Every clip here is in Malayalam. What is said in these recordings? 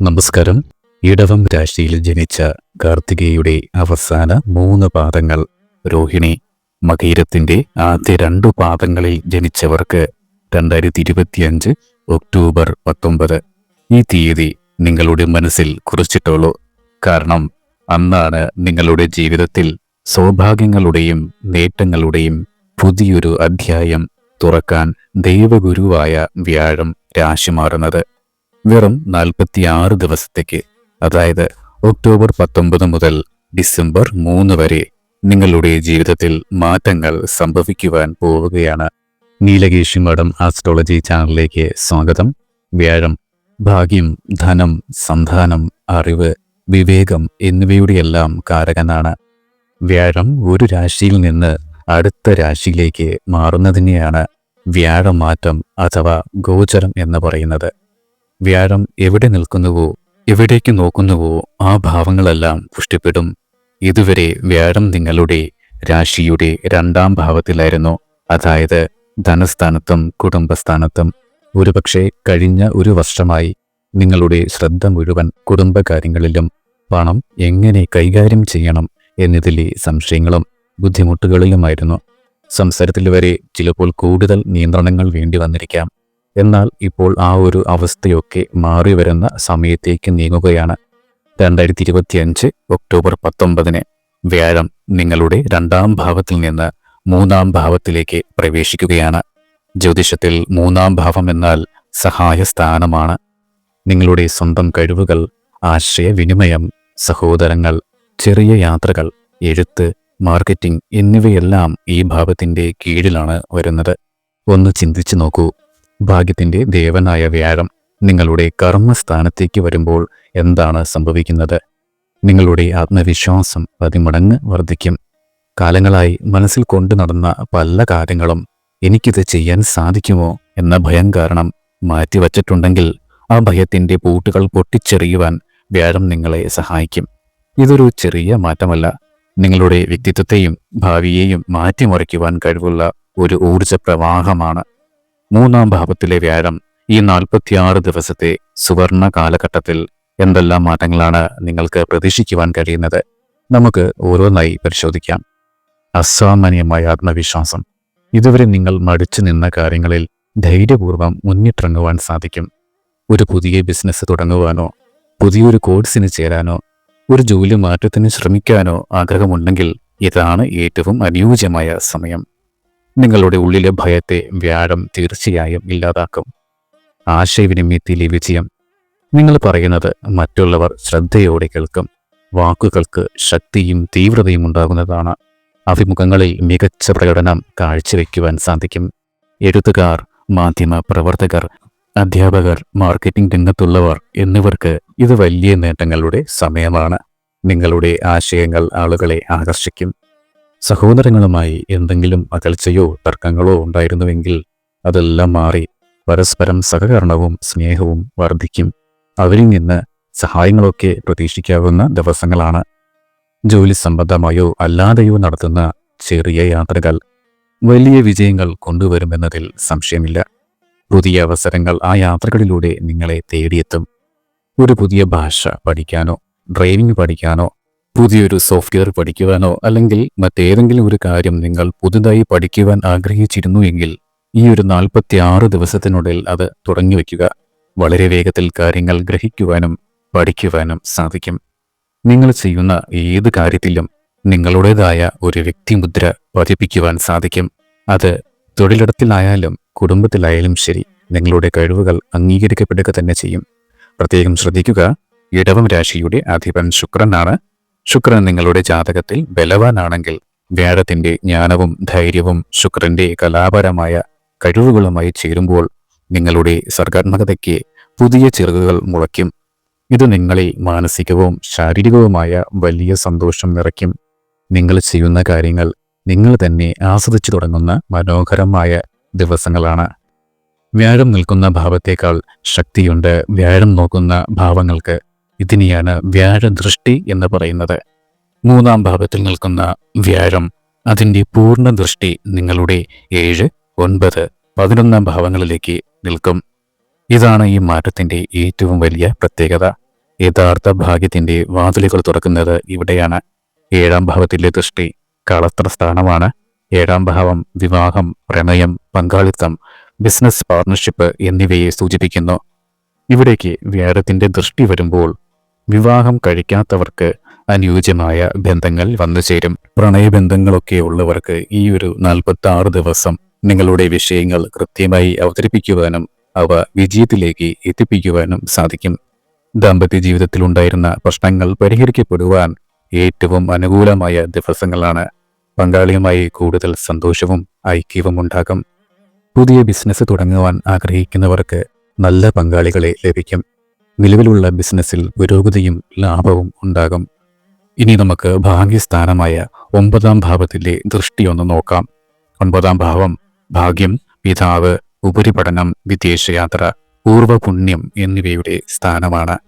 നമസ്കാരം. ഇടവം രാശിയിൽ ജനിച്ച കാർത്തികയുടെ അവസാന മൂന്ന് പാദങ്ങൾ രോഹിണി. മകീരത്തിന്റെ ആദ്യ രണ്ടു പാദങ്ങളിൽ ജനിച്ചവർക്ക് രണ്ടായിരത്തി ഇരുപത്തിയഞ്ച് ഒക്ടോബർ പത്തൊമ്പത്. ഈ തീയതി നിങ്ങളുടെ മനസ്സിൽ കുറിച്ചിട്ടുള്ളൂ കാരണം അന്നാണ് നിങ്ങളുടെ ജീവിതത്തിൽ സൗഭാഗ്യങ്ങളുടെയും നേട്ടങ്ങളുടെയും പുതിയൊരു അധ്യായം തുറക്കാൻ ദൈവഗുരുവായ വ്യാഴം രാശി മാറുന്നത്. വെറും നാൽപ്പത്തിയാറ് ദിവസത്തേക്ക് അതായത് ഒക്ടോബർ പത്തൊമ്പത് മുതൽ ഡിസംബർ മൂന്ന് വരെ നിങ്ങളുടെ ജീവിതത്തിൽ മാറ്റങ്ങൾ സംഭവിക്കുവാൻ പോവുകയാണ്. നീലകേശി മഠം ആസ്ട്രോളജി ചാനലിലേക്ക് സ്വാഗതം. വ്യാഴം ഭാഗ്യം ധനം സന്താനം അറിവ് വിവേകം എന്നിവയുടെയെല്ലാം കാരകനാണ്. വ്യാഴം ഒരു രാശിയിൽ നിന്ന് അടുത്ത രാശിയിലേക്ക് മാറുന്നതിനെയാണ് വ്യാഴമാറ്റം അഥവാ ഗോചരം എന്ന് പറയുന്നത്. വ്യാഴം എവിടെ നിൽക്കുന്നുവോ എവിടേക്ക് നോക്കുന്നുവോ ആ ഭാവങ്ങളെല്ലാം പുഷ്ടിപ്പെടും. ഇതുവരെ വ്യാഴം നിങ്ങളുടെ രാശിയുടെ രണ്ടാം ഭാവത്തിലായിരുന്നു. അതായത് ധനസ്ഥാനത്തും കുടുംബസ്ഥാനത്തും. ഒരുപക്ഷെ കഴിഞ്ഞ ഒരു വർഷമായി നിങ്ങളുടെ ശ്രദ്ധ മുഴുവൻ കുടുംബകാര്യങ്ങളിലും പണം എങ്ങനെ കൈകാര്യം ചെയ്യണം എന്നതിലെ സംശയങ്ങളും ബുദ്ധിമുട്ടുകളിലുമായിരുന്നു. സംസാരത്തിൽ വരെ ചിലപ്പോൾ കൂടുതൽ നിയന്ത്രണങ്ങൾ വേണ്ടി വന്നിരിക്കാം. എന്നാൽ ഇപ്പോൾ ആ ഒരു അവസ്ഥയൊക്കെ മാറി വരുന്ന സമയത്തേക്ക് നീങ്ങുകയാണ്. രണ്ടായിരത്തി ഇരുപത്തിയഞ്ച് ഒക്ടോബർ പത്തൊമ്പതിന് വ്യാഴം നിങ്ങളുടെ രണ്ടാം ഭാവത്തിൽ നിന്ന് മൂന്നാം ഭാവത്തിലേക്ക് പ്രവേശിക്കുകയാണ്. ജ്യോതിഷത്തിൽ മൂന്നാം ഭാവം എന്നാൽ സഹായ സ്ഥാനമാണ് നിങ്ങളുടെ സ്വന്തം കഴിവുകൾ ആശയവിനിമയം സഹോദരങ്ങൾ ചെറിയ യാത്രകൾ എഴുത്ത് മാർക്കറ്റിംഗ് എന്നിവയെല്ലാം ഈ ഭാവത്തിന്റെ കീഴിലാണ് വരുന്നത്. ഒന്ന് ചിന്തിച്ചു നോക്കൂ. ഭാഗ്യത്തിന്റെ ദേവനായ വ്യാഴം നിങ്ങളുടെ കർമ്മസ്ഥാനത്തേക്ക് വരുമ്പോൾ എന്താണ് സംഭവിക്കുന്നത്? നിങ്ങളുടെ ആത്മവിശ്വാസം പതിമടങ്ങ് വർദ്ധിക്കും. കാലങ്ങളായി മനസ്സിൽ കൊണ്ടു നടന്ന പല കാര്യങ്ങളും എനിക്കിത് ചെയ്യാൻ സാധിക്കുമോ എന്ന ഭയം കാരണം മാറ്റിവച്ചിട്ടുണ്ടെങ്കിൽ ആ ഭയത്തിന്റെ പൂട്ടുകൾ പൊട്ടിച്ചെറിയുവാൻ വ്യാഴം നിങ്ങളെ സഹായിക്കും. ഇതൊരു ചെറിയ മാറ്റമല്ല. നിങ്ങളുടെ വ്യക്തിത്വത്തെയും ഭാവിയെയും മാറ്റിമറിക്കുവാൻ കഴിവുള്ള ഒരു ഊർജ പ്രവാഹമാണ് മൂന്നാം ഭാവത്തിലെ വ്യാഴം ഈ നാൽപ്പത്തിയാറ് ദിവസത്തെ സുവർണ കാലഘട്ടത്തിൽ എന്തെല്ലാം മാറ്റങ്ങളാണ് നിങ്ങൾക്ക് പ്രതീക്ഷിക്കുവാൻ കഴിയുന്നത്? നമുക്ക് ഓരോന്നായി പരിശോധിക്കാം. അസാമാന്യമായ ആത്മവിശ്വാസം. ഇതുവരെ നിങ്ങൾ മടിച്ചു നിന്ന കാര്യങ്ങളിൽ ധൈര്യപൂർവം മുന്നിട്ടിറങ്ങുവാൻ സാധിക്കും. ഒരു പുതിയ ബിസിനസ് തുടങ്ങുവാനോ പുതിയൊരു കോഴ്സിന് ചേരാനോ ഒരു ജോലി മാറ്റത്തിന് ശ്രമിക്കാനോ ആഗ്രഹമുണ്ടെങ്കിൽ ഇതാണ് ഏറ്റവും അനുയോജ്യമായ സമയം. നിങ്ങളുടെ ഉള്ളിലെ ഭയത്തെ വ്യാഴം തീർച്ചയായും ഇല്ലാതാക്കും. ആശയവിനിമയത്തിലെ വിജയം. നിങ്ങൾ പറയുന്നത് മറ്റുള്ളവർ ശ്രദ്ധയോടെ കേൾക്കും. വാക്കുകൾക്ക് ശക്തിയും തീവ്രതയും ഉണ്ടാകുന്നതാണ്. അഭിമുഖങ്ങളിൽ മികച്ച പ്രകടനം കാഴ്ചവെക്കുവാൻ സാധിക്കും. എഴുത്തുകാർ മാധ്യമ പ്രവർത്തകർ അധ്യാപകർ മാർക്കറ്റിംഗ് രംഗത്തുള്ളവർ എന്നിവർക്ക് ഇത് വലിയ നേട്ടങ്ങളുടെ സമയമാണ്. നിങ്ങളുടെ ആശയങ്ങൾ ആളുകളെ ആകർഷിക്കും. സഹോദരങ്ങളുമായി എന്തെങ്കിലും അകൽച്ചയോ തർക്കങ്ങളോ ഉണ്ടായിരുന്നുവെങ്കിൽ അതെല്ലാം മാറി പരസ്പരം സഹകരണവും സ്നേഹവും വർദ്ധിക്കും. അവരിൽ നിന്ന് സഹായങ്ങളൊക്കെ പ്രതീക്ഷിക്കാവുന്ന ദിവസങ്ങളാണ്. ജോലി സംബന്ധമായോ അല്ലാതെയോ നടത്തുന്ന ചെറിയ യാത്രകൾ വലിയ വിജയങ്ങൾ കൊണ്ടുവരുമെന്നതിൽ സംശയമില്ല. പുതിയ അവസരങ്ങൾ ആ യാത്രകളിലൂടെ നിങ്ങളെ തേടിയെത്തും. ഒരു പുതിയ ഭാഷ പഠിക്കാനോ ഡ്രൈവിംഗ് പഠിക്കാനോ പുതിയൊരു സോഫ്റ്റ്വെയർ പഠിക്കുവാനോ അല്ലെങ്കിൽ മറ്റേതെങ്കിലും ഒരു കാര്യം നിങ്ങൾ പുതുതായി പഠിക്കുവാൻ ആഗ്രഹിച്ചിരുന്നു എങ്കിൽ ഈ ഒരു നാൽപ്പത്തി ആറ് ദിവസത്തിനുള്ളിൽ അത് തുടങ്ങി വയ്ക്കുക. വളരെ വേഗത്തിൽ കാര്യങ്ങൾ ഗ്രഹിക്കുവാനും പഠിക്കുവാനും സാധിക്കും. നിങ്ങൾ ചെയ്യുന്ന ഏത് കാര്യത്തിലും നിങ്ങളുടേതായ ഒരു വ്യക്തിമുദ്ര പതിപ്പിക്കുവാൻ സാധിക്കും. അത് തൊഴിലിടത്തിലായാലും കുടുംബത്തിലായാലും ശരി നിങ്ങളുടെ കഴിവുകൾ അംഗീകരിക്കപ്പെടുക തന്നെ ചെയ്യും. പ്രത്യേകം ശ്രദ്ധിക്കുക ഇടവം രാശിയുടെ അധിപൻ ശുക്രനാണ്. ശുക്രൻ നിങ്ങളുടെ ജാതകത്തിൽ ബലവാനാണെങ്കിൽ വ്യാഴത്തിന്റെ ജ്ഞാനവും ധൈര്യവും ശുക്രന്റെ കലാപരമായ കഴിവുകളുമായി ചേരുമ്പോൾ നിങ്ങളുടെ സർഗാത്മകതയ്ക്ക് പുതിയ ചിറകുകൾ മുളയ്ക്കും. ഇത് നിങ്ങളെ മാനസികവും ശാരീരികവുമായ വലിയ സന്തോഷം നിറയ്ക്കും. നിങ്ങൾ ചെയ്യുന്ന കാര്യങ്ങൾ നിങ്ങൾ തന്നെ ആസ്വദിച്ചു തുടങ്ങുന്ന മനോഹരമായ ദിവസങ്ങളാണ്. വ്യാഴം നിൽക്കുന്ന ഭാവത്തേക്കാൾ ശക്തിയുണ്ട് വ്യാഴം നോക്കുന്ന ഭാവങ്ങൾക്ക് ഇതിനെയാണ് വ്യാഴദൃഷ്ടി എന്ന് പറയുന്നത്. മൂന്നാം ഭാവത്തിൽ നിൽക്കുന്ന വ്യാഴം അതിന്റെ പൂർണ ദൃഷ്ടി നിങ്ങളുടെ ഏഴ് ഒൻപത് പതിനൊന്നാം ഭാവങ്ങളിലേക്ക് നിൽക്കും. ഇതാണ് ഈ മാറ്റത്തിന്റെ ഏറ്റവും വലിയ പ്രത്യേകത. യഥാർത്ഥ ഭാഗ്യത്തിന്റെ വാതിലുകൾ തുറക്കുന്നത് ഇവിടെയാണ്. ഏഴാം ഭാവത്തിലെ ദൃഷ്ടി കളത്ര സ്ഥാനമാണ്. ഏഴാം ഭാവം വിവാഹം പ്രണയം പങ്കാളിത്തം ബിസിനസ് പാർട്ണർഷിപ്പ് എന്നിവയെ സൂചിപ്പിക്കുന്നു. ഇവിടേക്ക് വ്യാഴത്തിന്റെ ദൃഷ്ടി വരുമ്പോൾ വിവാഹം കഴിക്കാത്തവർക്ക് അനുയോജ്യമായ ബന്ധങ്ങൾ വന്നു ചേരും. പ്രണയബന്ധങ്ങളൊക്കെ ഉള്ളവർക്ക് ഈ ഒരു നാൽപ്പത്തി ആറ് ദിവസം നിങ്ങളുടെ വിഷയങ്ങൾ കൃത്യമായി അവതരിപ്പിക്കുവാനും അവ വിജയത്തിലേക്ക് എത്തിപ്പിക്കുവാനും സാധിക്കും. ദാമ്പത്യ ജീവിതത്തിൽ ഉണ്ടായിരുന്ന പ്രശ്നങ്ങൾ പരിഹരിക്കപ്പെടുവാൻ ഏറ്റവും അനുകൂലമായ ദിവസങ്ങളാണ്. പങ്കാളിയുമായി കൂടുതൽ സന്തോഷവും ഐക്യവും ഉണ്ടാകും. പുതിയ ബിസിനസ് തുടങ്ങുവാൻ ആഗ്രഹിക്കുന്നവർക്ക് നല്ല പങ്കാളികളെ ലഭിക്കും. നിലവിലുള്ള ബിസിനസ്സിൽ പുരോഗതിയും ലാഭവും ഉണ്ടാകും. ഇനി നമുക്ക് ഭാഗ്യസ്ഥാനമായ ഒമ്പതാം ഭാവത്തിലെ ദൃഷ്ടി ഒന്ന് നോക്കാം. ഒൻപതാം ഭാവം ഭാഗ്യം പിതാവ് ഉപരിപഠനം വിദേശയാത്ര പൂർവപുണ്യം എന്നിവയുടെ സ്ഥാനമാണ്.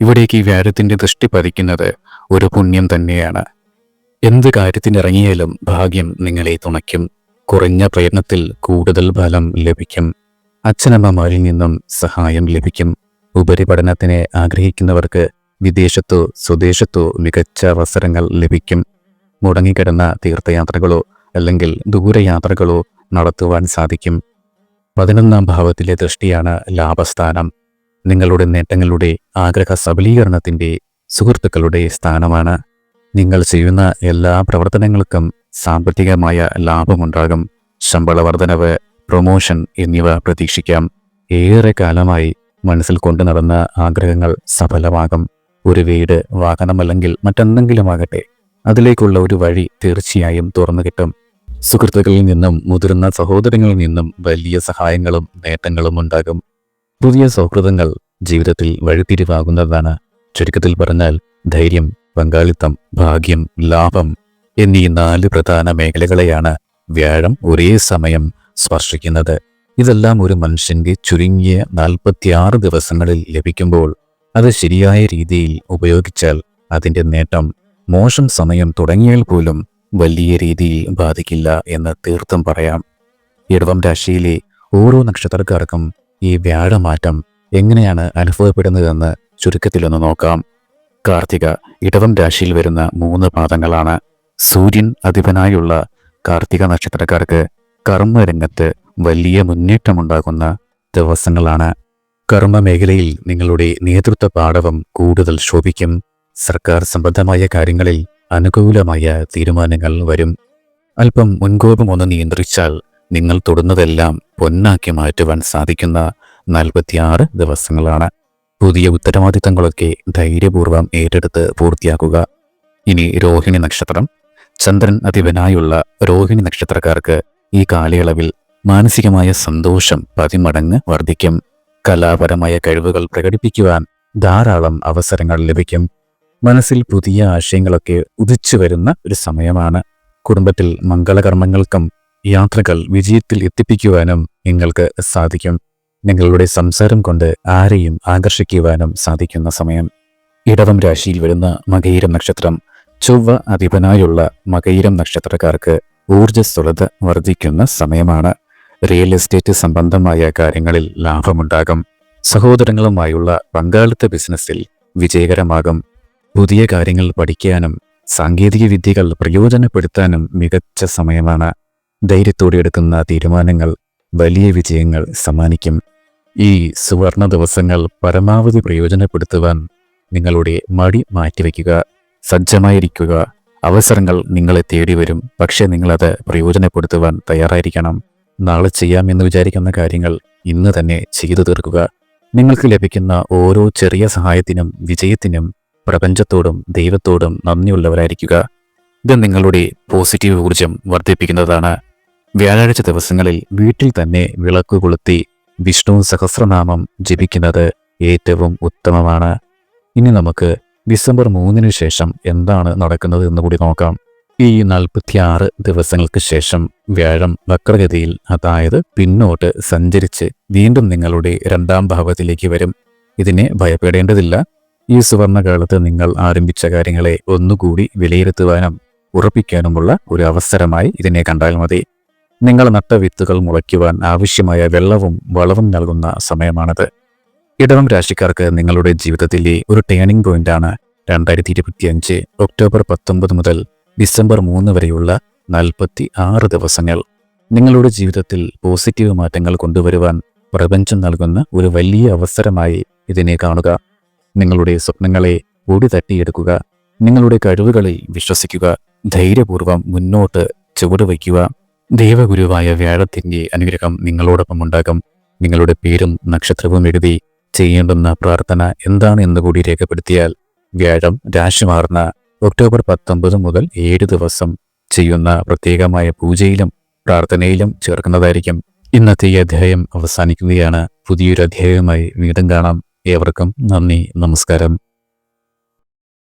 ഇവിടേക്ക് വ്യാഴത്തിന്റെ ദൃഷ്ടി പതിക്കുന്നത് ഒരു പുണ്യം തന്നെയാണ്. എന്ത് കാര്യത്തിനിറങ്ങിയാലും ഭാഗ്യം നിങ്ങളെ തുണയ്ക്കും. കുറഞ്ഞ പ്രയത്നത്തിൽ കൂടുതൽ ഫലം ലഭിക്കും. അച്ഛനമ്മമാരിൽ നിന്നും സഹായം ലഭിക്കും. ഉപരിപഠനത്തിന് ആഗ്രഹിക്കുന്നവർക്ക് വിദേശത്തോ സ്വദേശത്തോ മികച്ച അവസരങ്ങൾ ലഭിക്കും. മുടങ്ങിക്കിടന്ന തീർത്ഥയാത്രകളോ അല്ലെങ്കിൽ ദൂരയാത്രകളോ നടത്തുവാൻ സാധിക്കും. പതിനൊന്നാം ഭാവത്തിലെ ദൃഷ്ടിയാണ് ലാഭസ്ഥാനം. നിങ്ങളുടെ നേട്ടങ്ങളുടെ ആഗ്രഹ സബലീകരണത്തിന്റെ സുഹൃത്തുക്കളുടെ സ്ഥാനമാണ്. നിങ്ങൾ ചെയ്യുന്ന എല്ലാ പ്രവർത്തനങ്ങൾക്കും സാമ്പത്തികമായ ലാഭമുണ്ടാകും. ശമ്പള വർധനവ് പ്രൊമോഷൻ എന്നിവ പ്രതീക്ഷിക്കാം. ഏറെ കാലമായി മനസ്സിൽ കൊണ്ടു നടന്ന ആഗ്രഹങ്ങൾ സഫലമാകും. ഒരു വീട് വാഹനമല്ലെങ്കിൽ മറ്റെന്തെങ്കിലും ആകട്ടെ അതിലേക്കുള്ള ഒരു വഴി തീർച്ചയായും തുറന്നു കിട്ടും. സുഹൃത്തുക്കളിൽ നിന്നും മുതിർന്ന സഹോദരങ്ങളിൽ നിന്നും വലിയ സഹായങ്ങളും നേട്ടങ്ങളും ഉണ്ടാകും. പുതിയ സൗഹൃദങ്ങൾ ജീവിതത്തിൽ വഴിത്തിരിവാകുന്നതാണ്. ചുരുക്കത്തിൽ പറഞ്ഞാൽ ധൈര്യം പങ്കാളിത്തം ഭാഗ്യം ലാഭം എന്നീ നാല് പ്രധാന മേഖലകളെയാണ് വ്യാഴം ഒരേ സമയം സ്പർശിക്കുന്നത്. ഇതെല്ലാം ഒരു മനുഷ്യന്റെ ചുരുങ്ങിയ നാൽപ്പത്തിയാറ് ദിവസങ്ങളിൽ ലഭിക്കുമ്പോൾ അത് ശരിയായ രീതിയിൽ ഉപയോഗിച്ചാൽ അതിന്റെ നേട്ടം മോശം സമയം തുടങ്ങിയാൽ പോലും വലിയ രീതിയിൽ ബാധിക്കില്ല എന്ന് തീർത്തും പറയാം. ഇടവം രാശിയിലെ ഓരോ നക്ഷത്രക്കാർക്കും ഈ വ്യാഴമാറ്റം എങ്ങനെയാണ് അനുഭവപ്പെടുന്നതെന്ന് ചുരുക്കത്തിലൊന്ന് നോക്കാം. കാർത്തിക ഇടവം രാശിയിൽ വരുന്ന മൂന്ന് പാദങ്ങളാണ്. സൂര്യൻ അധിപനായുള്ള കാർത്തിക നക്ഷത്രക്കാർക്ക് കർമ്മരംഗത്ത് വലിയ മുന്നേറ്റമുണ്ടാകുന്ന ദിവസങ്ങളാണ്. കർമ്മ മേഖലയിൽ നിങ്ങളുടെ നേതൃത്വ പാഠവം കൂടുതൽ ശോഭിക്കും. സർക്കാർ സംബന്ധമായ കാര്യങ്ങളിൽ അനുകൂലമായ തീരുമാനങ്ങൾ വരും. അല്പം മുൻകോപം ഒന്ന് നിയന്ത്രിച്ചാൽ നിങ്ങൾ തൊടുന്നതെല്ലാം പൊന്നാക്കി മാറ്റുവാൻ സാധിക്കുന്ന നാൽപ്പത്തിയാറ് ദിവസങ്ങളാണ്. പുതിയ ഉത്തരവാദിത്തങ്ങളൊക്കെ ധൈര്യപൂർവം ഏറ്റെടുത്ത് പൂർത്തിയാക്കുക. ഇനി രോഹിണി നക്ഷത്രം. ചന്ദ്രൻ അധിപനായുള്ള രോഹിണി നക്ഷത്രക്കാർക്ക് ഈ കാലയളവിൽ മാനസികമായ സന്തോഷം പതിമടങ്ങ് വർദ്ധിക്കും. കലാപരമായ കഴിവുകൾ പ്രകടിപ്പിക്കുവാൻ ധാരാളം അവസരങ്ങൾ ലഭിക്കും. മനസ്സിൽ പുതിയ ആശയങ്ങളൊക്കെ ഉദിച്ചു വരുന്ന ഒരു സമയമാണ്. കുടുംബത്തിൽ മംഗളകർമ്മങ്ങൾക്കും യാത്രകൾ വിജയത്തിൽ എത്തിപ്പിക്കുവാനും നിങ്ങൾക്ക് സാധിക്കും. നിങ്ങളുടെ സംസാരം കൊണ്ട് ആരെയും ആകർഷിക്കുവാനും സാധിക്കുന്ന സമയം. ഇടവം രാശിയിൽ വരുന്ന മകയിരം നക്ഷത്രം ചൊവ്വ അധിപനായുള്ള മകയിരം നക്ഷത്രക്കാർക്ക് ഊർജസ്വലത വർദ്ധിക്കുന്ന സമയമാണ്. റിയൽ എസ്റ്റേറ്റ് സംബന്ധമായ കാര്യങ്ങളിൽ ലാഭമുണ്ടാകും. സഹോദരങ്ങളുമായുള്ള പങ്കാളിത്ത ബിസിനസ്സിൽ വിജയകരമാകും. പുതിയ കാര്യങ്ങൾ പഠിക്കാനും സാങ്കേതിക വിദ്യകൾ പ്രയോജനപ്പെടുത്താനും മികച്ച സമയമാണ്. ധൈര്യത്തോടെ എടുക്കുന്ന തീരുമാനങ്ങൾ വലിയ വിജയങ്ങൾ സമ്മാനിക്കും. ഈ സുവർണ ദിവസങ്ങൾ പരമാവധി പ്രയോജനപ്പെടുത്തുവാൻ നിങ്ങളുടെ മടി മാറ്റിവെക്കുക സജ്ജമായിരിക്കുക. അവസരങ്ങൾ നിങ്ങളെ തേടി വരും പക്ഷേ നിങ്ങളത് പ്രയോജനപ്പെടുത്തുവാൻ തയ്യാറായിരിക്കണം. നാളെ ചെയ്യാമെന്ന് വിചാരിക്കുന്ന കാര്യങ്ങൾ ഇന്ന് തന്നെ ചെയ്തു തീർക്കുക. നിങ്ങൾക്ക് ലഭിക്കുന്ന ഓരോ ചെറിയ സഹായത്തിനും വിജയത്തിനും പ്രപഞ്ചത്തോടും ദൈവത്തോടും നന്ദിയുള്ളവരായിരിക്കുക. ഇത് നിങ്ങളുടെ പോസിറ്റീവ് ഊർജം വർദ്ധിപ്പിക്കുന്നതാണ്. വ്യാഴാഴ്ച ദിവസങ്ങളിൽ വീട്ടിൽ തന്നെ വിളക്ക് കൊളുത്തി വിഷ്ണു സഹസ്രനാമം ജപിക്കുന്നത് ഏറ്റവും ഉത്തമമാണ്. ഇനി നമുക്ക് ഡിസംബർ മൂന്നിന് ശേഷം എന്താണ് നടക്കുന്നത് എന്ന് കൂടി നോക്കാം. ഈ നാൽപ്പത്തിയാറ് ദിവസങ്ങൾക്ക് ശേഷം വ്യാഴം വക്രഗതിയിൽ അതായത് പിന്നോട്ട് സഞ്ചരിച്ച് വീണ്ടും നിങ്ങളുടെ രണ്ടാം ഭാവത്തിലേക്ക് വരും. ഇതിനെ ഭയപ്പെടേണ്ടതില്ല. ഈ സുവർണകാലത്ത് നിങ്ങൾ ആരംഭിച്ച കാര്യങ്ങളെ ഒന്നുകൂടി വിലയിരുത്തുവാനും ഉറപ്പിക്കാനുമുള്ള ഒരു അവസരമായി ഇതിനെ കണ്ടാൽ മതി. നിങ്ങൾ നട്ട വിത്തുകൾ മുളയ്ക്കുവാൻ ആവശ്യമായ വെള്ളവും വളവും നൽകുന്ന സമയമാണത്. ഇടവം രാശിക്കാർക്ക് നിങ്ങളുടെ ജീവിതത്തിലെ ഒരു ടേണിംഗ് പോയിന്റാണ് രണ്ടായിരത്തി ഇരുപത്തിയഞ്ച് ഒക്ടോബർ പത്തൊമ്പത് മുതൽ ഡിസംബർ മൂന്ന് വരെയുള്ള നാൽപ്പത്തി ആറ് ദിവസങ്ങൾ. നിങ്ങളുടെ ജീവിതത്തിൽ പോസിറ്റീവ് മാറ്റങ്ങൾ കൊണ്ടുവരുവാൻ പ്രപഞ്ചം നൽകുന്ന ഒരു വലിയ അവസരമായി ഇതിനെ കാണുക. നിങ്ങളുടെ സ്വപ്നങ്ങളെ ഓടി തട്ടിയെടുക്കുക നിങ്ങളുടെ കഴിവുകളിൽ വിശ്വസിക്കുക. ധൈര്യപൂർവം മുന്നോട്ട് ചുവട് വയ്ക്കുക. ദൈവഗുരുവായ വ്യാഴത്തിന്റെ അനുഗ്രഹം നിങ്ങളോടൊപ്പം ഉണ്ടാകും. നിങ്ങളുടെ പേരും നക്ഷത്രവും എഴുതി ചെയ്യേണ്ടുന്ന പ്രാർത്ഥന എന്താണ് എന്നുകൂടി രേഖപ്പെടുത്തിയാൽ വ്യാഴം രാശി മാറുന്ന ഒക്ടോബർ പത്തൊമ്പത് മുതൽ ഏഴ് ദിവസം ചെയ്യുന്ന പ്രത്യേകമായ പൂജയിലും പ്രാർത്ഥനയിലും ചേർക്കുന്നതായിരിക്കും. ഇന്നത്തെ ഈ അധ്യായം അവസാനിക്കുകയാണ്. പുതിയൊരു അധ്യായവുമായി വീണ്ടും കാണാം. ഏവർക്കും നന്ദി നമസ്കാരം.